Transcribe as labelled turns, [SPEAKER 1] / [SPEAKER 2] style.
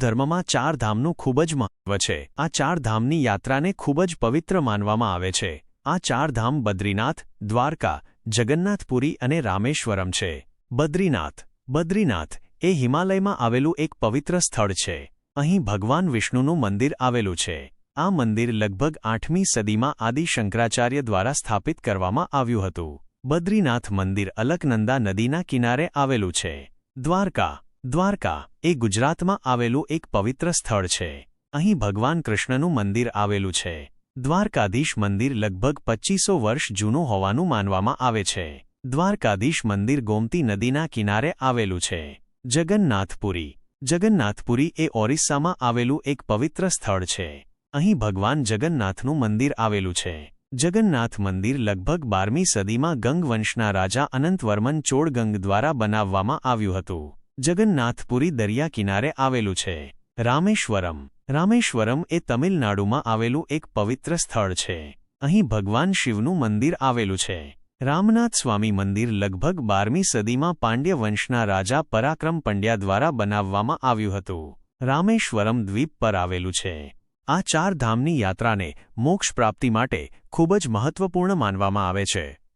[SPEAKER 1] ધર્મમાં ચાર ધામનું ખૂબ જ મહત્વ છે. આ ચાર ધામની યાત્રાને ખૂબ જ પવિત્ર માનવામાં આવે છે. આ ચાર ધામ બદ્રીનાથ, દ્વારકા, જગન્નાથપુરી અને રામેશ્વરમ છે. બદ્રીનાથ. બદ્રીનાથ એ હિમાલયમાં આવેલું એક પવિત્ર સ્થળ છે. અહીં ભગવાન વિષ્ણુનું મંદિર આવેલું છે. આ મંદિર લગભગ આઠમી સદીમાં આદિ શંકરાચાર્ય દ્વારા સ્થાપિત કરવામાં આવ્યું હતું. બદ્રીનાથ મંદિર અલકનંદા નદીના કિનારે આવેલું છે. દ્વારકા. દ્વારકા એ ગુજરાતમાં આવેલું એક પવિત્ર સ્થળ છે. અહીં ભગવાન કૃષ્ણનું મંદિર આવેલું છે. દ્વારકાધીશ મંદિર લગભગ પચ્ચીસો વર્ષ જૂનું હોવાનું માનવામાં આવે છે. દ્વારકાધીશ મંદિર ગોમતી નદીના કિનારે આવેલું છે. જગન્નાથપુરી. જગન્નાથપુરી એ ઓરિસ્સામાં આવેલું એક પવિત્ર સ્થળ છે. અહીં ભગવાન જગન્નાથનું મંદિર આવેલું છે. જગન્નાથ મંદિર લગભગ બારમી સદીમાં ગંગવંશના રાજા અનંતવર્મન ચોળગંગ દ્વારા બનાવવામાં આવ્યું હતું. જગન્નાથપુરી દરિયા કિનારે આવેલું છે. રામેશ્વરમ. રામેશ્વરમ એ તમિલનાડુમાં આવેલું એક પવિત્ર સ્થળ છે. અહીં ભગવાન શિવનું મંદિર આવેલું છે. રામનાથ સ્વામી મંદિર લગભગ બારમી સદીમાં પાંડ્ય વંશના રાજા પરાક્રમ પંડ્યા દ્વારા બનાવવામાં આવ્યું હતું. રામેશ્વરમ દ્વીપ પર આવેલું છે. આ ચાર ધામની યાત્રાને મોક્ષ પ્રાપ્તિ માટે ખૂબ જ મહત્વપૂર્ણ માનવામાં આવે છે.